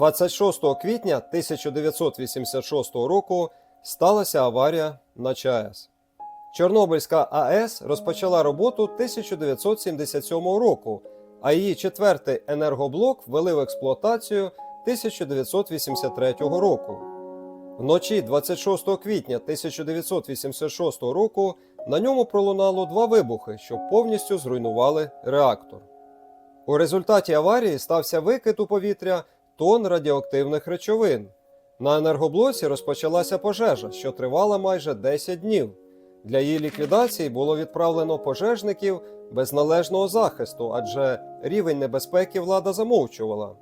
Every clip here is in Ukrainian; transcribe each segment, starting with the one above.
26 квітня 1986 року сталася аварія на ЧАЕС. Чорнобильська АЕС розпочала роботу 1977 року, а її четвертий енергоблок ввели в експлуатацію 1983 року. Вночі 26 квітня 1986 року на ньому пролунало два вибухи, що повністю зруйнували реактор. У результаті аварії стався викид у повітря тонн радіоактивних речовин. На енергоблоці розпочалася пожежа, що тривала майже 10 днів. Для її ліквідації було відправлено пожежників без належного захисту, адже рівень небезпеки влада замовчувала.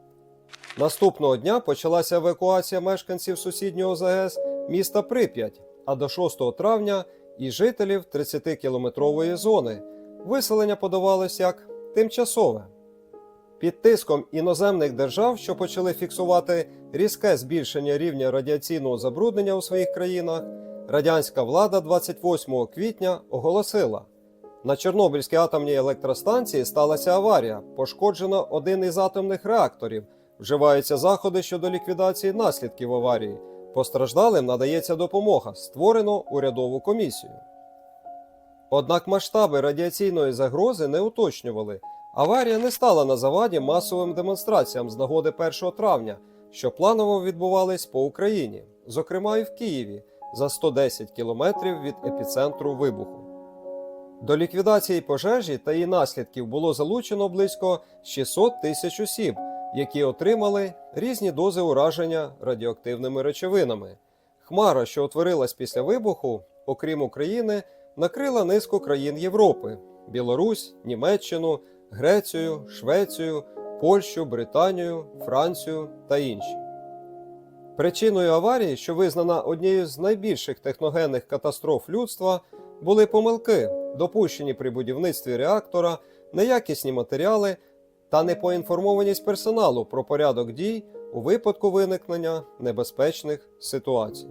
Наступного дня почалася евакуація мешканців сусіднього ЗАЕС міста Прип'ять, а до 6 травня і жителів 30-кілометрової зони. Виселення подавалось як тимчасове. Під тиском іноземних держав, що почали фіксувати різке збільшення рівня радіаційного забруднення у своїх країнах, радянська влада 28 квітня оголосила: на Чорнобильській атомній електростанції сталася аварія, пошкоджено один із атомних реакторів. Вживаються заходи щодо ліквідації наслідків аварії. Постраждалим надається допомога. Створено урядову комісію. Однак масштаби радіаційної загрози не уточнювали. Аварія не стала на заваді масовим демонстраціям з нагоди 1 травня, що планово відбувались по Україні, зокрема і в Києві, за 110 кілометрів від епіцентру вибуху. До ліквідації пожежі та її наслідків було залучено близько 600 тисяч осіб, які отримали різні дози ураження радіоактивними речовинами. Хмара, що утворилась після вибуху, окрім України, накрила низку країн Європи: Білорусь, Німеччину, Грецію, Швецію, Польщу, Британію, Францію та інші. Причиною аварії, що визнана однією з найбільших техногенних катастроф людства, були помилки, допущені при будівництві реактора, неякісні матеріали та непоінформованість персоналу про порядок дій у випадку виникнення небезпечних ситуацій.